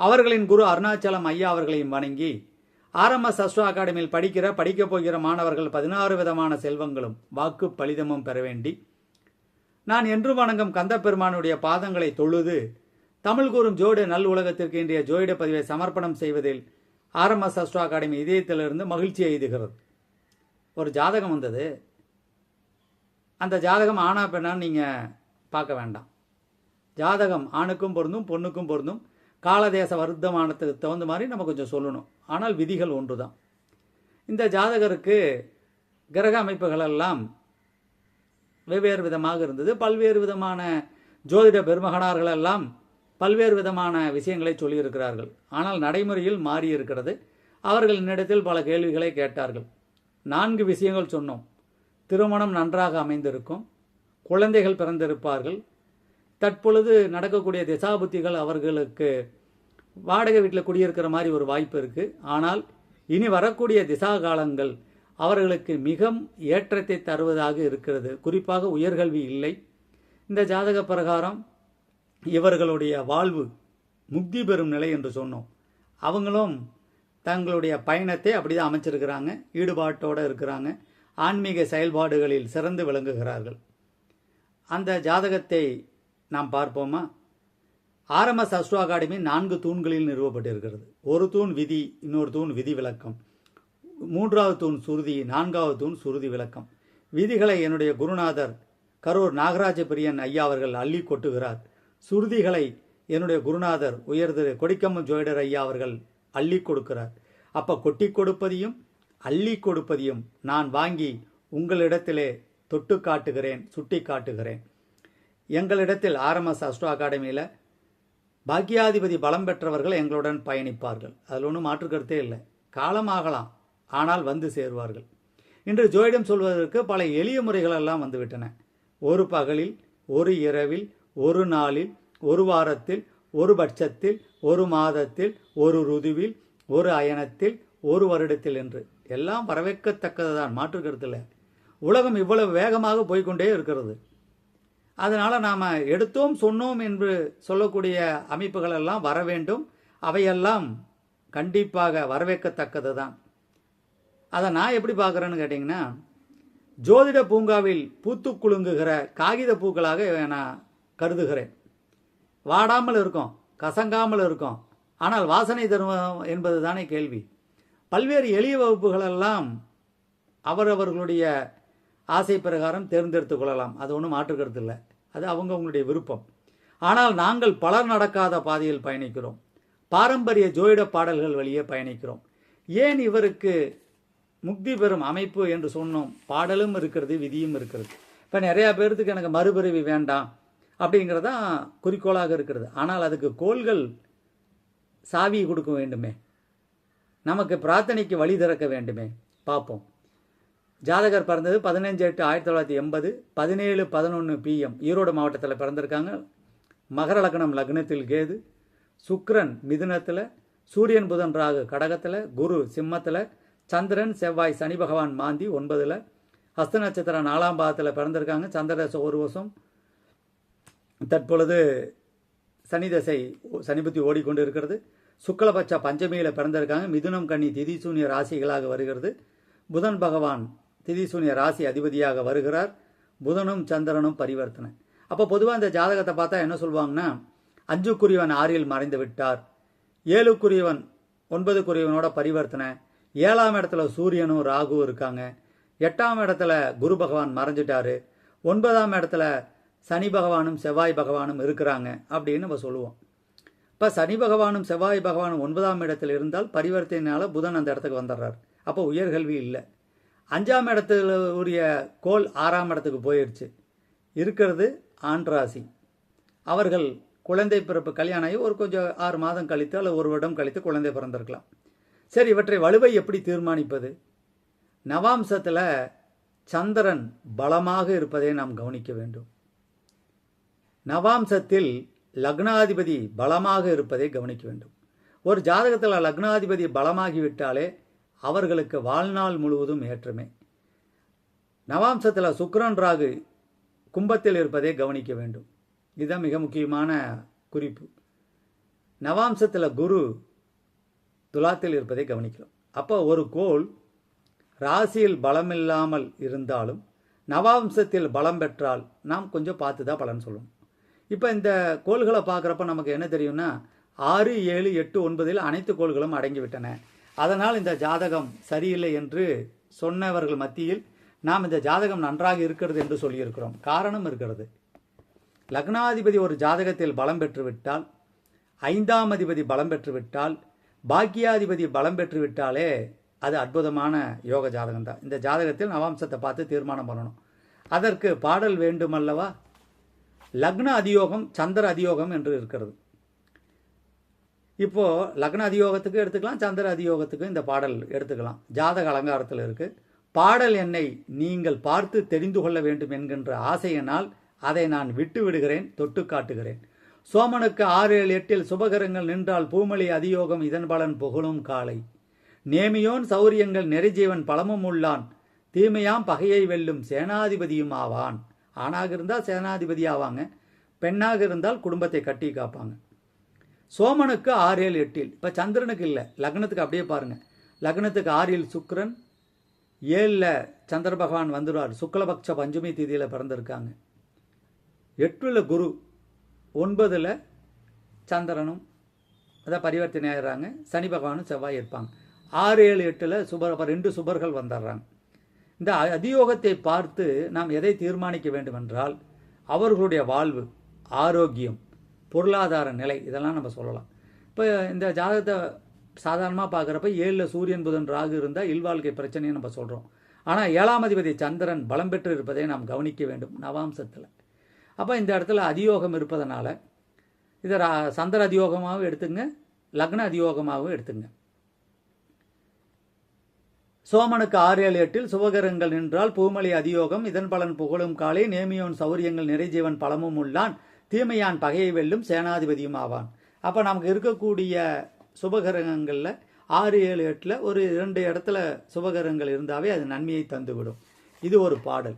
அவர்களின் குரு அருணாச்சலம் ஐயா அவர்களையும் வணங்கி ஆர்எம்எஸ் அஸ்வா அகாடமியில் படிக்கிற படிக்கப் போகிற மாணவர்கள் பதினாறு விதமான செல்வங்களும் வாக்கு பலிதமும் பெற வேண்டி நான் என்று வணங்கும் கந்தப்பெருமானுடைய பாதங்களை தொழுது தமிழ் கூறும் ஜோடு நல் உலகத்திற்கு இன்றைய ஜோயிட பதிவை சமர்ப்பணம் செய்வதில் ஆர்எம்எஸ் அஸ்ட்ரோ அகாடமி இதயத்திலிருந்து மகிழ்ச்சி எய்துகிறது ஒரு ஜாதகம் வந்தது. அந்த ஜாதகம் ஆனா பெண்ணான்னு நீங்கள் பார்க்க வேண்டாம். ஜாதகம் ஆணுக்கும் பொருந்தும் பொண்ணுக்கும் பொருந்தும் காலதேச வருத்தமானத்துக்கு தகுந்த மாதிரி நம்ம கொஞ்சம் சொல்லணும். ஆனால் விதிகள் ஒன்று தான் இந்த ஜாதகருக்கு கிரக அமைப்புகளெல்லாம் வெவ்வேறு விதமாக இருந்தது. பல்வேறு விதமான ஜோதிட பெருமகனார்களெல்லாம் பல்வேறு விதமான விஷயங்களை சொல்லியிருக்கிறார்கள். ஆனால் நடைமுறையில் மாறி இருக்கிறது. அவர்கள் என்னிடத்தில் பல கேள்விகளை கேட்டார்கள். நான்கு விஷயங்கள் சொன்னோம். திருமணம் நன்றாக அமைந்திருக்கும். குழந்தைகள் பிறந்திருப்பார்கள். தற்பொழுது நடக்கக்கூடிய திசாபுத்திகள் அவர்களுக்கு வாடகை வீட்டில் குடியிருக்கிற மாதிரி ஒரு வாய்ப்பு இருக்குது ஆனால் இனி வரக்கூடிய திசா காலங்கள் அவர்களுக்கு மிக ஏற்றத்தை தருவதாக இருக்கிறது. குறிப்பாக உயர்கல்வி இல்லை. இந்த ஜாதக பிரகாரம் இவர்களுடைய வாழ்வு முக்தி பெறும் நிலை என்று சொன்னோம். அவங்களும் தங்களுடைய பயணத்தை அப்படிதான் அமைச்சிருக்கிறாங்க. ஈடுபாட்டோடு இருக்கிறாங்க. ஆன்மீக செயல்பாடுகளில் சிறந்து விளங்குகிறார்கள். அந்த ஜாதகத்தை நாம் பார்ப்போமா? ஆர்எம்எஸ் அஸ்ட்ரோ அகாடமி நான்கு தூண்களில் நிறுவப்பட்டிருக்கிறது. ஒரு தூண் விதி இன்னொரு தூண் விதி விளக்கம். மூன்றாவது தூண் சுருதி நான்காவது தூண் சுருதி விளக்கம். விதிகளை என்னுடைய குருநாதர் கரூர் நாகராஜ பிரியன் ஐயா அவர்கள் அள்ளி கொட்டுகிறார். சுருதிகளை என்னுடைய குருநாதர் உயர்திரு கொடிக்கம்மன் ஜோயிடர் ஐயா அவர்கள் அள்ளி கொடுக்கிறார். அப்போ கொட்டி கொடுப்பதையும் அள்ளி கொடுப்பதையும் நான் வாங்கி உங்களிடத்திலே தொட்டு காட்டுகிறேன் சுட்டி காட்டுகிறேன். எங்களிடத்தில் ஆர்எம்எஸ் அஸ்ட்ரோ அகாடமியில் பாக்கியாதிபதி பலம் பெற்றவர்கள் எங்களுடன் பயணிப்பார்கள். அதில் ஒன்றும் மாற்று கருத்தே இல்லை. காலமாகலாம் ஆனால் வந்து சேருவார்கள். இன்று ஜோயிடம் சொல்வதற்கு பல எளிய முறைகளெல்லாம் வந்துவிட்டன. ஒரு பகலில் ஒரு இரவில் ஒரு நாளில் ஒரு வாரத்தில் ஒரு பட்சத்தில் ஒரு மாதத்தில் ஒரு ருதுவில் ஒரு அயனத்தில் ஒரு வருடத்தில் என்று. எல்லாம் வரவேற்கத்தக்கதுதான். மாற்று கருத்தில் உலகம் இவ்வளவு வேகமாக போய்க்கொண்டே இருக்கிறது. அதனால் நாம் எடுத்தோம் சொன்னோம் என்று சொல்லக்கூடிய அமைப்புகள் எல்லாம் வர வேண்டும். அவையெல்லாம் கண்டிப்பாக வரவேற்கத்தக்கது தான் அதை நான் எப்படி பார்க்குறேன்னு கேட்டிங்கன்னா ஜோதிட பூங்காவில் பூத்து குலுங்குகிற காகித பூக்களாக நான் கருதுகிறேன். வாடாமல் இருக்கும் கசங்காமல் இருக்கும். ஆனால் வாசனை தரும் என்பது தானே கேள்வி. பல்வேறு எளிய வகுப்புகளெல்லாம் அவரவர்களுடைய ஆசை பிரகாரம் தேர்ந்தெடுத்து கொள்ளலாம். அது ஒன்றும் மாற்றுக்கிறது இல்லை. அது அவங்கவுங்களுடைய விருப்பம். ஆனால் நாங்கள் பலர் நடக்காத பாதையில் பயணிக்கிறோம். பாரம்பரிய ஜோயிட பாடல்கள் வழியே பயணிக்கிறோம். ஏன் இவருக்கு முக்தி பெறும் அமைப்பு என்று சொன்னோம்? பாடலும் இருக்கிறது விதியும் இருக்கிறது. இப்போ நிறையா பேர்த்துக்கு எனக்கு மறுபிறவி வேண்டாம் அப்படிங்கிறதா குறிக்கோளாக இருக்கிறது. ஆனால் அதுக்கு கோள்கள் சாவி கொடுக்க வேண்டுமே. நமக்கு பிரார்த்தனைக்கு வழி திறக்க வேண்டுமே. பார்ப்போம். ஜாதகர் பிறந்தது பதினஞ்சு எட்டு ஆயிரத்தி தொள்ளாயிரத்தி எண்பது பதினேழு பதினொன்று பிஎம் ஈரோடு மாவட்டத்தில் பிறந்திருக்காங்க. மகர லக்னம் லக்னத்தில் கேது சுக்ரன் மிதுனத்தில் சூரியன் புதன் ராகு கடகத்தில் குரு சிம்மத்தில் சந்திரன் செவ்வாய் சனி பகவான் மாந்தி ஒன்பதில் ஹஸ்த நட்சத்திரம் நாலாம் பாதத்தில் பிறந்திருக்காங்க. சந்திரதசை ஒரு வருஷம். தற்பொழுது சனி தசை சனி புத்தி ஓடிக்கொண்டு இருக்கிறது சுக்லபட்ச பஞ்சமியில் பிறந்திருக்காங்க. மிதுனம் கன்னி திதிசூன்ய ராசிகளாக வருகிறது. புதன் பகவான் திதிசூன்ய ராசி அதிபதியாக வருகிறார். புதனும் சந்திரனும் பரிவர்த்தனை. அப்போ பொதுவாக இந்த ஜாதகத்தை பார்த்தா என்ன சொல்லுவாங்கன்னா அஞ்சுக்குரியவன் ஆறில் மறைந்து விட்டார். ஏழுக்குரியவன் ஒன்பதுக்குரியவனோட பரிவர்த்தனை. ஏழாம் இடத்துல சூரியனும் ராகுவும் இருக்காங்க. எட்டாம் இடத்துல குரு பகவான் மறைஞ்சிட்டாரு. ஒன்பதாம் இடத்துல சனி பகவானும் செவ்வாய் பகவானும் இருக்கிறாங்க அப்படின்னு நம்ம சொல்லுவோம். இப்போ சனி பகவானும் செவ்வாய் பகவானும் ஒன்பதாம் இடத்தில் இருந்தால் பரிவர்த்தனையால் புதன் அந்த இடத்துக்கு வந்துடுறார். அப்போ உயர்கல்வி இல்லை. அஞ்சாம் இடத்துல உரிய கோல் ஆறாம் இடத்துக்கு போயிடுச்சு இருக்கிறது ஆண் ராசி. அவர்கள் குழந்தை பிறப்பு கல்யாணம் ஆகி ஒரு கொஞ்சம் ஆறு மாதம் கழித்து அல்லது ஒரு வருடம் கழித்து குழந்தை பிறந்திருக்கலாம். சரி இவற்றை வலுவை எப்படி தீர்மானிப்பது? நவாம்சத்தில் சந்திரன் பலமாக இருப்பதை நாம் கவனிக்க வேண்டும். நவாம்சத்தில் லக்னாதிபதி பலமாக இருப்பதை கவனிக்க வேண்டும். ஒரு ஜாதகத்தில் லக்னாதிபதி பலமாகிவிட்டாலே அவர்களுக்கு வாழ்நாள் முழுவதும் ஏற்றமே. நவாம்சத்தில் சுக்ரன் ராகு கும்பத்தில் இருப்பதை கவனிக்க வேண்டும். இதுதான் மிக முக்கியமான குறிப்பு. நவாம்சத்தில் குரு துலாத்தில் இருப்பதை கவனிக்கலாம் அப்போ ஒரு கோள் ராசியில் பலமில்லாமல் இருந்தாலும் நவாம்சத்தில் பலம் பெற்றால் நாம் கொஞ்சம் பார்த்து தான் பலன் சொல்லணும் இப்போ இந்த கோள்களை பார்க்குறப்ப நமக்கு என்ன தெரியும்னா ஆறு ஏழு எட்டு ஒன்பதில் அனைத்து கோள்களும் அடங்கிவிட்டன. அதனால் இந்த ஜாதகம் சரியில்லை என்று சொன்னவர்கள் மத்தியில் நாம் இந்த ஜாதகம் நன்றாக இருக்கிறது என்று சொல்லியிருக்கிறோம். காரணம் இருக்கிறது. லக்னாதிபதி ஒரு ஜாதகத்தில் பலம் பெற்றுவிட்டால் ஐந்தாம் அதிபதி பலம் பெற்றுவிட்டால் பாக்கியாதிபதி பலம் பெற்றுவிட்டாலே அது அற்புதமான யோக ஜாதகம் தான் இந்த ஜாதகத்தில் நவாம்சத்தை பார்த்து தீர்மானம் பண்ணணும். அதற்கு பாடல் வேண்டுமல்லவா? லக்ன அதியோகம் சந்திர அதியோகம் என்று இருக்கிறது. இப்போ லக்ன அதியோகத்துக்கு எடுத்துக்கலாம் சந்திர அதியோகத்துக்கு இந்த பாடல் எடுத்துக்கலாம். ஜாதக அலங்காரத்தில் இருக்கு. பாடல் என்னை நீங்கள் பார்த்து தெரிந்து கொள்ள வேண்டும் என்கின்ற ஆசையினால் அதை நான் விட்டு விடுகிறேன் தொட்டு காட்டுகிறேன். சோமனுக்கு ஆறு ஏழு எட்டில் சுபகரங்கள் நின்றால் பூமலி அதியோகம் இதன் பலன் புகழும் காலை. நேமியோன் சௌரியங்கள் நெறிஜீவன் பலமும் உள்ளான். தீமையாம் பகையை வெல்லும் சேனாதிபதியும் ஆவான். ஆணாக இருந்தால் சேனாதிபதி ஆவாங்க பெண்ணாக இருந்தால் குடும்பத்தை கட்டி காப்பாங்க. சோமனுக்கு ஆறு ஏழு எட்டில் இப்போ சந்திரனுக்கு இல்லை. லக்னத்துக்கு அப்படியே பாருங்கள் லக்னத்துக்கு ஆறில் சுக்ரன் ஏழில் சந்திர பகவான் வந்துடுவார் சுக்லபக்ஷ பஞ்சமி தேதியில் பிறந்திருக்காங்க. எட்டில் குரு ஒன்பதில் சந்திரனும் அதான் பரிவர்த்தனை ஆகிறாங்க சனி பகவானும் செவ்வாய் இருப்பாங்க. ஆறு ஏழு எட்டில் சுபர் ரெண்டு சுபர்கள் வந்துடுறாங்க. இந்த அதியோகத்தை பார்த்து நாம் எதை தீர்மானிக்க வேண்டுமென்றால் அவர்களுடைய வாழ்வு ஆரோக்கியம் பொருளாதார நிலை இதெல்லாம் நம்ம சொல்லலாம். இப்போ இந்த ஜாதகத்தை சாதாரணமாக பார்க்குறப்ப ஏழில் சூரியன் புதன் ராகு இருந்தால் இல்வாழ்க்கை பிரச்சனையை நம்ம சொல்கிறோம் ஆனால் ஏழாம் அதிபதி சந்திரன் பலம் பெற்று இருப்பதை நாம் கவனிக்க வேண்டும் நவாம்சத்தில். அப்போ இந்த இடத்துல அதியோகம் இருப்பதனால இதை ரா- சந்திர அதியோகமாகவும் எடுத்துங்க லக்ன அதியோகமாகவும் எடுத்துங்க. சோமனுக்கு ஆறு ஏழு எட்டில் சுபகரங்கள் நின்றால் பூமலை அதியோகம் இதன் பலன் புகழும் காலை நேமியோன் சௌரியங்கள் நிறைஜீவன் பலமும் உள்ளான். தீமையான் பகையை வெல்லும் சேனாதிபதியும் ஆவான். அப்போ நமக்கு இருக்கக்கூடிய சுபகரங்களில் ஆறு ஏழு எட்டில் ஒரு இரண்டு இடத்துல சுபகரங்கள் இருந்தாவே அது நன்மையை தந்துவிடும். இது ஒரு பாடல்.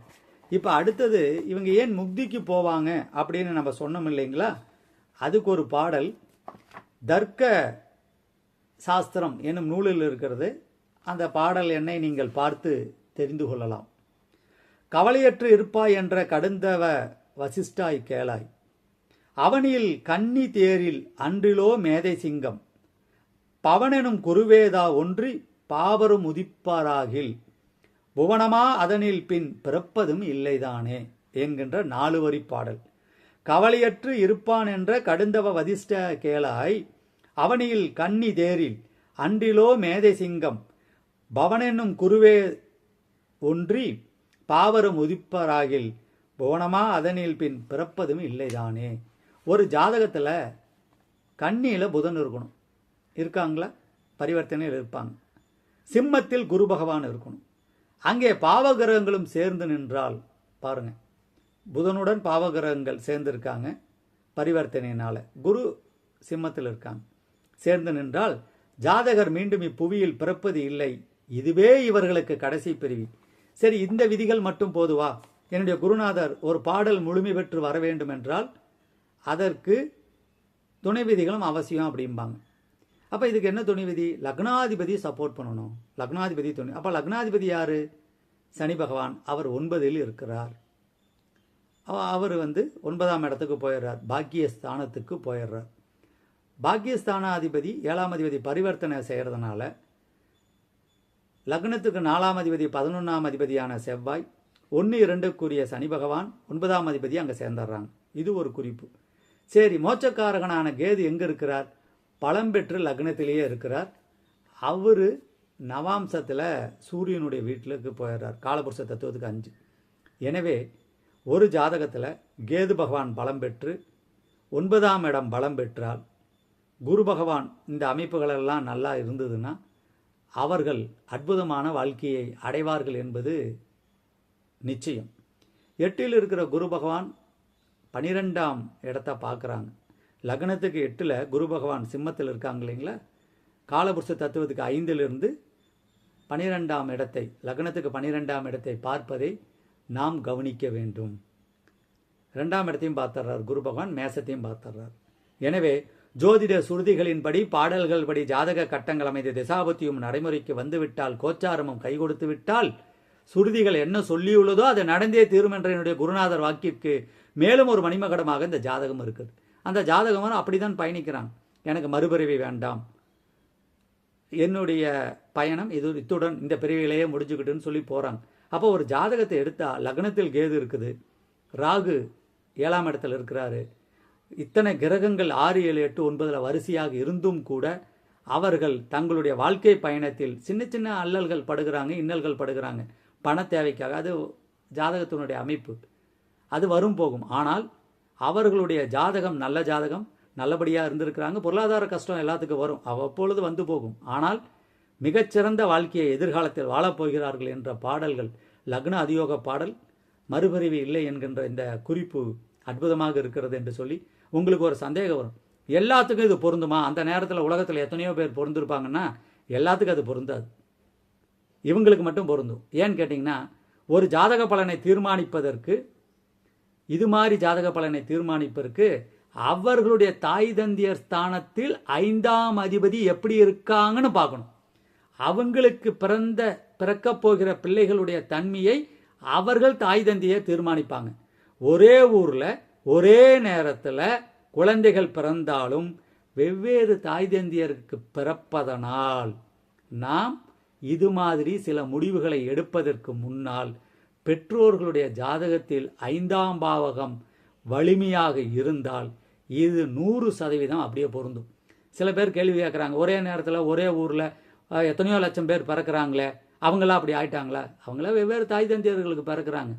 இப்போ அடுத்தது இவங்க ஏன் முக்திக்கு போவாங்க அப்படின்னு நம்ம சொன்னோம் இல்லைங்களா? அதுக்கு ஒரு பாடல். தர்க்க சாஸ்திரம் என்னும் நூலில் இருக்கிறது. அந்த பாடல் என்னை நீங்கள் பார்த்து தெரிந்து கொள்ளலாம். கவலையற்று இருப்பாய் என்ற கடுந்தவ வசிஷ்டாய் கேளாய். அவனில் கன்னி தேரில் அன்றிலோ மேதை சிங்கம். பவனெனும் குருவேதா ஒன்றி பாவரும் உதிப்பாராகில். புவனமா அதனில் பின் பிறப்பதும் இல்லைதானே என்கின்ற நாலு வரி பாடல். கவலையற்று இருப்பான் என்ற கடுந்தவ வதிஷ்ட கேளாய் அவனில் கன்னி தேரில் அன்றிலோ மேதை சிங்கம். பவனென்னும் குருவே ஒன்றி பாவரும் உதிப்பராகில். புவனமா அதனில் பின் பிறப்பதும் இல்லைதானே ஒரு ஜாதகத்தில் கண்ணியில் புதன் இருக்கணும். இருக்காங்களா? பரிவர்த்தனையில் இருப்பாங்க. சிம்மத்தில் குரு பகவான் இருக்கணும். அங்கே பாவகிரகங்களும் சேர்ந்து நின்றால் பாருங்கள் புதனுடன் பாவகிரகங்கள் சேர்ந்திருக்காங்க பரிவர்த்தனையினால் குரு சிம்மத்தில் இருக்காங்க. சேர்ந்து நின்றால் ஜாதகர் மீண்டும் இப்புவியில் பிறப்பது இல்லை. இதுவே இவர்களுக்கு கடைசி பிரிவி. சரி இந்த விதிகள் மட்டும் போதுவா? என்னுடைய குருநாதர் ஒரு பாடல் முழுமை பெற்று வர வேண்டும் என்றால் அதற்கு துணை விதிகளும் அவசியம் அப்படிம்பாங்க. அப்போ இதுக்கு என்ன துணை விதி லக்னாதிபதி சப்போர்ட் பண்ணணும். லக்னாதிபதி துணை அப்போ லக்னாதிபதி யார்? சனி பகவான். அவர் ஒன்பதில் இருக்கிறார். அவர் வந்து ஒன்பதாம் இடத்துக்கு போயிடுறார். பாக்கியஸ்தானத்துக்கு போயிடுறார். பாக்கியஸ்தானாதிபதி ஏழாம் அதிபதி பரிவர்த்தனை செய்கிறதுனால லக்னத்துக்கு நாலாம் அதிபதி பதினொன்றாம் அதிபதியான செவ்வாய் ஒன்று இரண்டுக்குரிய சனி பகவான் ஒன்பதாம் அதிபதி அங்கே சேர்ந்துடுறாங்க. இது ஒரு குறிப்பு. சரி மோட்சக்காரகனான கேது எங்கே இருக்கிறார்? பலம் பெற்று லக்னத்திலேயே இருக்கிறார். அவர் நவாம்சத்தில் சூரியனுடைய வீட்டிலுக்கு போயிடுறார். காலபுருஷ தத்துவத்துக்கு அஞ்சு. எனவே ஒரு ஜாதகத்தில் கேது பகவான் பலம் பெற்று ஒன்பதாம் இடம் பலம் பெற்றால் குரு பகவான் இந்த அமைப்புகளெல்லாம் நல்லா இருந்ததுன்னா அவர்கள் அற்புதமான வாழ்க்கையை அடைவார்கள் என்பது நிச்சயம். எட்டில் இருக்கிற குரு பகவான் பனிரெண்டாம் இடத்த பார்க்குறாங்க லக்னத்துக்கு எட்டில் குரு பகவான் சிம்மத்தில் இருக்காங்க இல்லைங்களா? காலபுருஷ தத்துவத்துக்கு ஐந்திலிருந்து பனிரெண்டாம் இடத்தை லக்னத்துக்கு பனிரெண்டாம் இடத்தை பார்ப்பதை நாம் கவனிக்க வேண்டும். ரெண்டாம் இடத்தையும் பார்த்துறார் குரு பகவான் மேசத்தையும் பார்த்துறார் எனவே ஜோதிட சுருதிகளின்படி பாடல்கள் படி ஜாதக கட்டங்கள் அமைந்த திசாபத்தியும் நடைமுறைக்கு வந்துவிட்டால் கோச்சாரமும் கை கொடுத்து விட்டால் சுருதிகள் என்ன சொல்லியுள்ளதோ அது நடந்தே தீரும் என்ற என்னுடைய குருநாதர் வாக்கிற்கு மேலும் ஒரு மணிமகடமாக இந்த ஜாதகம் இருக்குது. அந்த ஜாதகம் அப்படிதான் பயணிக்கிறான். எனக்கு மறுபிறவி வேண்டாம். என்னுடைய பயணம் இது இத்துடன் இந்த பிரிவிலேயே முடிஞ்சுக்கிட்டுன்னு சொல்லி போகிறாங்க அப்போ ஒரு ஜாதகத்தை எடுத்தால் லக்னத்தில் கேது இருக்குது. ராகு ஏழாம் இடத்துல இருக்கிறாரு. இத்தனை கிரகங்கள் ஆறு ஏழு எட்டு ஒன்பதில் வரிசையாக இருந்தும் கூட அவர்கள் தங்களுடைய வாழ்க்கை பயணத்தில் சின்ன சின்ன அல்லல்கள் படுகிறாங்க இன்னல்கள் படுகிறாங்க. பண தேவைக்காக. அது ஜாதகத்தினுடைய அமைப்பு. அது வரும் போகும். ஆனால் அவர்களுடைய ஜாதகம் நல்ல ஜாதகம் நல்லபடியாக இருந்திருக்கிறாங்க. பொருளாதார கஷ்டம் எல்லாத்துக்கும் வரும். அவ்வப்பொழுது வந்து போகும். ஆனால் மிகச்சிறந்த வாழ்க்கையை எதிர்காலத்தில் வாழப்போகிறார்கள் என்ற பாடல்கள் லக்ன அதியோக பாடல் மறுபறிவு இல்லை என்கின்ற இந்த குறிப்பு அற்புதமாக இருக்கிறது என்று சொல்லி உங்களுக்கு ஒரு சந்தேகம் வரும். எல்லாத்துக்கும் இது பொருந்துமா? அந்த நேரத்தில் உலகத்தில் எத்தனையோ பேர் பொருந்திருப்பாங்கன்னா எல்லாத்துக்கும் அது பொருந்தாது. இவங்களுக்கு மட்டும் பொருந்தும். ஏன்னு கேட்டிங்கன்னா ஒரு ஜாதக பலனை தீர்மானிப்பதற்கு இது மாதிரி ஜாதக பலனை தீர்மானிப்பதற்கு அவர்களுடைய தாய் தந்தியர் ஸ்தானத்தில் ஐந்தாம் அதிபதி எப்படி இருக்காங்கன்னு பார்க்கணும். அவங்களுக்கு பிறந்த பிறக்கப் போகிற பிள்ளைகளுடைய தன்மையை அவர்கள் தாய் தந்தியை தீர்மானிப்பாங்க. ஒரே ஊரில் ஒரே நேரத்தில் குழந்தைகள் பிறந்தாலும் வெவ்வேறு தாய் தந்தியருக்கு பிறப்பதனால் நாம் இது மாதிரி சில முடிவுகளை எடுப்பதற்கு முன்னால் பெற்றோர்களுடைய ஜாதகத்தில் ஐந்தாம் பாவகம் வலிமையாக இருந்தால் இது நூறு சதவீதம் அப்படியே பொருந்தும். சில பேர் கேள்வி கேட்குறாங்க ஒரே நேரத்தில் ஒரே ஊரில் எத்தனையோ லட்சம் பேர் பிறக்கிறாங்களே அவங்களாம் அப்படி ஆயிட்டாங்களா? அவங்களாம் வெவ்வேறு தாய் தந்தியர்களுக்கு பிறக்கிறாங்க.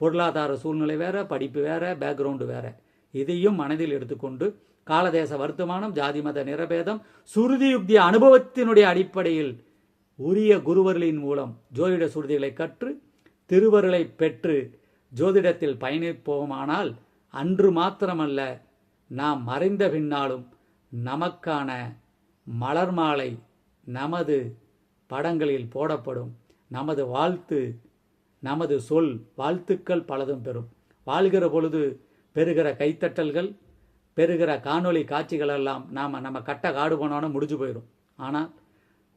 பொருளாதார சூழ்நிலை வேறு படிப்பு வேறு பேக்ரவுண்டு வேறு. இதையும் மனதில் எடுத்துக்கொண்டு காலதேச வர்த்தமானம் ஜாதி மத நிறபேதம் சுருதி யுக்தி அனுபவத்தினுடைய அடிப்படையில் உரிய குருவர்களின் மூலம் ஜோதிட சுருதிகளை கற்று திருவருளை பெற்று ஜோதிடத்தில் பயணிப்போமானால் அன்று மாத்திரமல்ல நாம் மறைந்த பின்னாலும் நமக்கான மலர் மாலை நமது படங்களில் போடப்படும். நமது வாழ்த்து நமது சொல் வாழ்த்துக்கள் பலதும் பெறும். வாழ்கிற பொழுது பெறுகிற கைத்தட்டல்கள் பெறுகிற காணொளி காட்சிகள் எல்லாம் நாம் நம்ம கட்ட காடு போனோன்னு முடிஞ்சு போயிடும் ஆனால்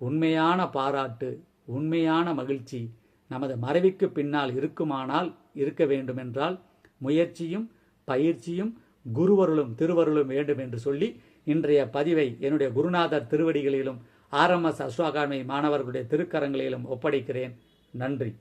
உண்மையான பாராட்டு உண்மையான மகிழ்ச்சி நமது மறைவுக்கு பின்னால் இருக்குமானால் இருக்க வேண்டுமென்றால் முயற்சியும் பயிற்சியும் குருவருளும் திருவருளும் வேண்டும் என்று சொல்லி இன்றைய பதிவை என்னுடைய குருநாதர் திருவடிகளிலும் ஆர்எம்எஸ் அஸ்வாகாமி மாணவர்களுடைய திருக்கரங்களிலும் ஒப்படைக்கிறேன். நன்றி.